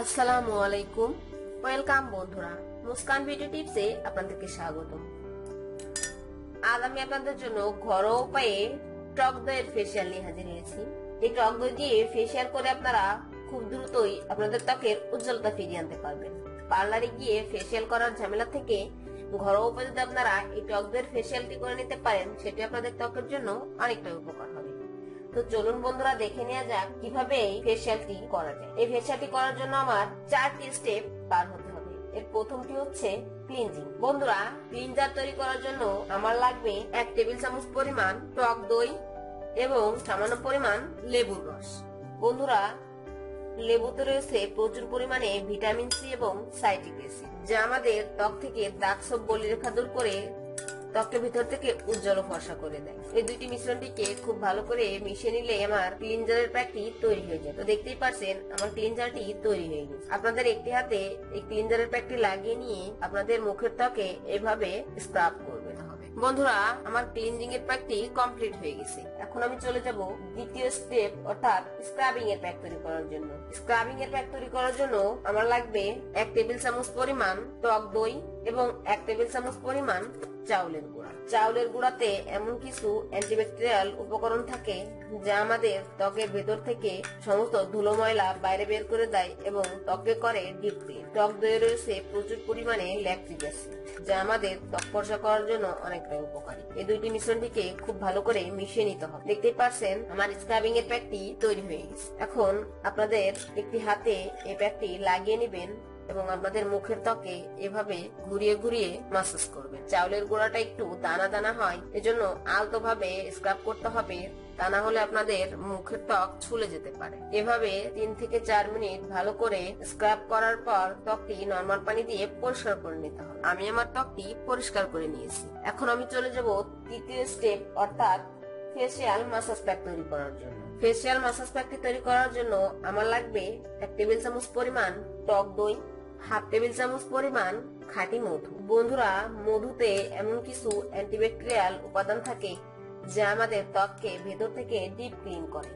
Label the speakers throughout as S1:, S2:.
S1: আসসালামু আলাইকুম। ওয়েলকাম বন্ধুরা, মুস্কান বিউটি টিপসে আপনাদেরকে স্বাগতম। আজ আমি আপনাদের জন্য ঘরোয়া উপায়ে টক দইয়ের ফেসিয়াল নিয়ে হাজির হয়েছি। এই টক দই দিয়ে ফেসিয়াল করে আপনারা খুব দ্রুতই আপনাদের ত্বকের উজ্জ্বলতা ফিরিয়ে আনতে পারবেন। পার্লারে গিয়ে ফেসিয়াল করার ঝামেলা থেকে ঘরোয়া উপায়ে যদি আপনারা এই টক দইয়ের ফেসিয়ালটি করে নিতে পারেন, সেটি আপনাদের ত্বকের জন্য অনেকটাই উপকার হবে। তো চলুন বন্ধুরা দেখে নেওয়া যাক কীভাবে এই ফেসিয়ালটি করা যায়। এই ফেসিয়ালটি করার জন্য আমার চারটি স্টেপ পার হতে হবে। এর প্রথমটি হচ্ছে ক্লিনজিং বন্ধুরা ক্লিনজার তৈরি করার জন্য আমার লাগবে এক টেবিল চামচ পরিমাণ টক দই এবং সামান্য পরিমাণ লেবুর রস। বন্ধুরা লেবুতে রয়েছে প্রচুর পরিমাণে ভিটামিন সি এবং সাইট্রিক অ্যাসিড, যা আমাদের ত্বক থেকে দাগ সব বলিরেখা দূর করে ত্বকের ভিতর থেকে উজ্জ্বল ফর্সা করে দেয়। এই দুইটি মিশ্রণটিকে খুব ভালো করে মিশিয়ে নিলে আমার ক্লিনজারের প্যাকটি তৈরি হয়ে যায়। তো দেখতেই পারছেন, আমার ক্লিনজারটি তৈরি হয়ে গেছে। আপনাদের একটি হাতে এই ক্লিনজারের প্যাকটি লাগিয়ে নিয়ে আপনাদের মুখের ত্বকে এভাবে স্ক্রাব করবেন হবে বন্ধুরা, আমার ক্লিনজিং এর প্যাকটি কমপ্লিট হয়ে গেছে। এখন আমি চলে যাব দ্বিতীয় স্টেপ অর্থাৎ স্ক্রাবিং এর প্যাক তৈরি করার জন্য। স্ক্রাবিং এর প্যাক তৈরি করার জন্য আমার লাগবে এক টেবিল চামচ পরিমাণ টক দই এবং এক টেবিল চামচ পরিমাণ চাউলের গুঁড়া। চাউলের গুঁড়াতে এমন কিছু অ্যান্টিব্যাকটেরিয়াল উপকরণ থাকে যা আমাদের ত্বকের ভেতর থেকে সমস্ত ধুলো ময়লা বাইরে বের করে দেয় এবং ত্বকে করে ডিপ ক্লিন টক দইয়ে রয়েছে প্রচুর পরিমাণে ল্যাকটিক অ্যাসিড যা আমাদের ত্বক ফর্সা করার জন্য অনেকটা উপকারী। এই দুইটি মিশ্রণটিকে খুব ভালো করে মিশিয়ে নিতে হবে। দেখতে পাচ্ছেন আমার স্ক্রাবিং এর প্যাকটি তৈরি হয়ে গেছে। এখন আপনাদের একটি হাতে এই প্যাকটি লাগিয়ে নেবেন এবং আপনাদের মুখের ত্বকে এভাবে ঘুরিয়ে ঘুরিয়ে মাসাজ করবেন। চাউলের গোড়াটা একটু দানা দানা হয়, এজন্য আলতো ভাবে স্ক্রাব করতে হবে। তা না হলে আপনাদের মুখের ত্বক ছুলে যেতে পারে। এভাবে তিন থেকে চার মিনিট ভালো করে স্ক্রাব করার পর ত্বকটি নর্মাল পানি দিয়ে পরিষ্কার করে নিতে হবে। আমি আমার ত্বকটি পরিষ্কার করে নিয়েছি। এখন আমি চলে যাব তৃতীয় স্টেপ অর্থাৎ ফেসিয়াল মাসাজ প্যাক তৈরি করার জন্য। ফেসিয়াল মাসাজ প্যাকটি তৈরি করার জন্য আমার লাগবে এক টেবিল চামচ পরিমাণ টক দই, হাফ টেবিল চামচ পরিমাণ খাঁটি মধু। বন্ধুরা, মধুতে এমন কিছু অ্যান্টিব্যাকটেরিয়াল উপাদান থাকে যা আমাদের ত্বককে ভেতর থেকে ডিপ ক্লিন করে।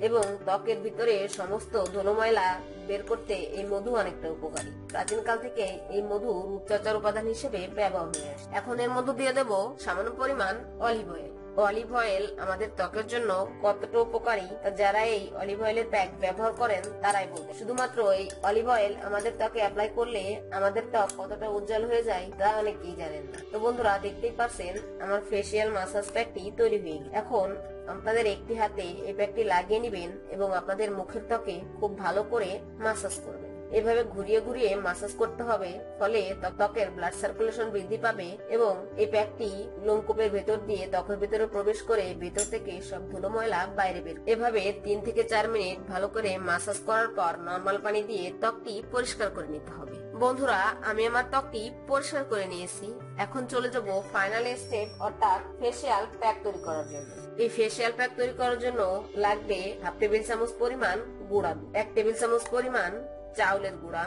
S1: এবং ত্বকের ভিতরে সমস্ত ধুলো ময়লা বের করতে এই মধু অনেকটা উপকারী। প্রাচীনকাল থেকে এই মধু রূপচর্চার উপাদান হিসেবে ব্যবহার হয়ে আসে। এখন এর মধু দিয়ে দেব সামান্য পরিমাণ অলিভ অয়েল অলিভ অয়েল আমাদের ত্বকের জন্য কতটা উপকারী তা যারা এই অলিভ অয়েলের প্যাক ব্যবহার করেন তারাই বলবে। শুধুমাত্র এই অলিভ অয়েল আমাদের ত্বকে অ্যাপ্লাই করলে আমাদের ত্বক কতটা উজ্জ্বল হয়ে যায় তা অনেকেই জানেন না। তো বন্ধুরা, দেখতেই পারছেন, আমার ফেসিয়াল মাসাজ প্যাকটি তৈরি হয়ে এখন আপনাদের একটি হাতে এই প্যাকটি লাগিয়ে নেবেন এবং আপনাদের মুখের ত্বকে খুব ভালো করে মাসাজ করবেন। এভাবে ঘুরিয়ে ঘুরিয়ে মাসাজ করতে হবে, ফলে ত্বকের ব্লাড সার্কুলেশন বৃদ্ধি পাবে এবং এই প্যাকটি লোমকূপের ভেতর দিয়ে ত্বকের ভেতরে প্রবেশ করে ভেতর থেকে সব ধুলো ময়লা বাইরে বের এভাবে তিন থেকে চার মিনিট ভালো করে মাসাজ করার পর নর্মাল পানি দিয়ে ত্বকটি পরিষ্কার করে নিতে হবে। বন্ধুরা, আমি আমার ত্বকটি পরিষ্কার করে নিয়েছি। এখন চলে যাব ফাইনাল স্টেপ অর্থাৎ ফেসিয়াল প্যাক তৈরি করার জন্য। এই ফেসিয়াল প্যাক তৈরি করার জন্য লাগবে হাফ টেবিল চামচ পরিমাণ গুঁড়া এক টেবিল চামচ পরিমাণ চাউলের গুঁড়া।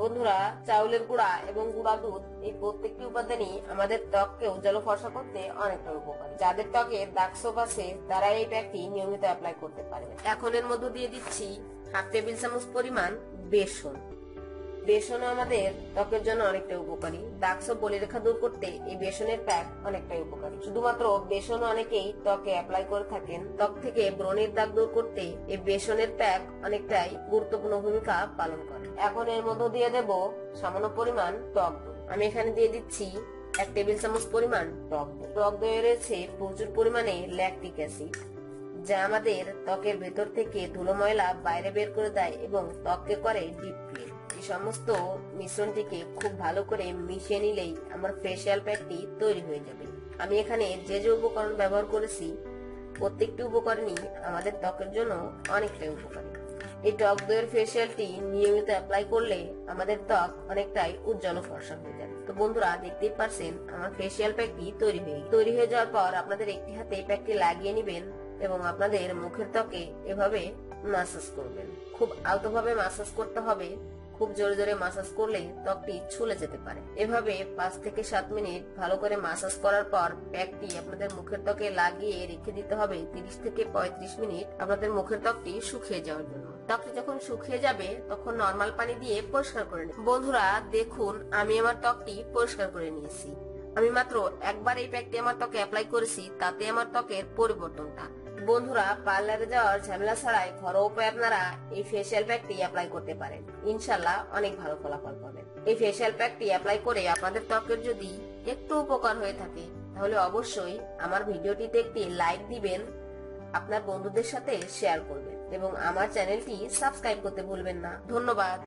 S1: বন্ধুরা, চাউলের গুঁড়া এবং গুঁড়া দুধ এই প্রত্যেকটি উপাদানই আমাদের ত্বককে উজ্জ্বল ফর্সা করতে অনেকটা উপকারী। যাদের ত্বকে দাগ আছে, তারা এই প্যাকটি নিয়মিত অ্যাপ্লাই করতে পারে এখন এর মধ্যে দিয়ে দিচ্ছি হাফ টেবিল চামচ পরিমাণ বেসন। বেসনও আমাদের ত্বকের জন্য অনেকটা উপকারী। দাগ সব বলিরেখা দূর করতে এই বেসনের প্যাক অনেকটাই উপকারী। শুধুমাত্র বেসন অনেকেই ত্বকে অ্যাপ্লাই করে থাকেন। ত্বক থেকে ব্রণের দাগ দূর করতে এই বেসনের প্যাক অনেকটাই গুরুত্বপূর্ণ ভূমিকা পালন করে। এখন এর মধ্যে দিয়ে দেব সামান্য পরিমাণ টক আমি এখানে দিয়ে দিচ্ছি এক টেবিল চামচ পরিমাণ টক টক দইয়ে রয়েছে প্রচুর পরিমাণে ল্যাকটিক অ্যাসিড, যা আমাদের ত্বকের ভেতর থেকে ধুলো ময়লা বাইরে বের করে দেয় এবং ত্বককে করে ডিপ ক্লিন। সমস্ত মিশ্রণটিকে খুব ভালো করে মিশিয়ে নিলেই আমার ফেসিয়াল প্যাকটি তৈরি হয়ে যাবে। আমি এখানে যে যে উপকরণ ব্যবহার করেছি, প্রত্যেকটি উপকরণই আমাদের ত্বকের জন্য অনেকটাই উপকারী। এই টক দইয়ের ফেসিয়ালটি নিয়মিত অ্যাপ্লাই করলে আমাদের ত্বক অনেকটাই উজ্জ্বল ফর্সা হয়ে যায় তো বন্ধুরা, দেখতেই পারছেন, আমার ফেসিয়াল প্যাকটি তৈরি হয়ে। তৈরি হয়ে যাওয়ার পর আপনাদের একটি হাতে এই প্যাকটি লাগিয়ে নেবেন এবং আপনাদের মুখের ত্বকে এভাবে মাসাজ করবেন। খুব আলতোভাবে মাসাজ করতে হবে খুব জোরে জোরে মাসাজ করলে ত্বকটি ছুলে যেতে পারে। এভাবে পাঁচ থেকে সাত মিনিট ভালো করে মাসাজ করার পর প্যাকটি আপনাদের মুখের ত্বকে লাগিয়ে রেখে দিতে হবে। তিরিশ থেকে পঁয়ত্রিশ মিনিট আপনাদের মুখের ত্বকটি শুকিয়ে যাওয়ার জন্য। ত্বকটি যখন শুকিয়ে যাবে, তখন নর্মাল পানি দিয়ে পরিষ্কার করে নিন বন্ধুরা, দেখুন, আমি আমার ত্বকটি পরিষ্কার করে নিয়েছি। আমি মাত্র একবার এই প্যাকটি আমার ত্বকে অ্যাপ্লাই করেছি, তাতে আমার ত্বকের পরিবর্তনটা বন্ধুরা, পার্লারে যাওয়ার ঝামেলা ছাড়াই ঘরোয়া উপায়ে আপনারা এই ফেসিয়াল প্যাকটি অ্যাপ্লাই করতে পারেন। ইনশাল্লাহ অনেক ভালো ফলাফল পাবেন। এই ফেসিয়াল প্যাকটি অ্যাপ্লাই করে আপনাদের ত্বকের যদি একটু উপকার হয়ে থাকে, তাহলে অবশ্যই আমার ভিডিওটিতে একটি লাইক দিবেন, আপনার বন্ধুদের সাথে শেয়ার করবেন এবং আমার চ্যানেলটি সাবস্ক্রাইব করতে ভুলবেন না। ধন্যবাদ।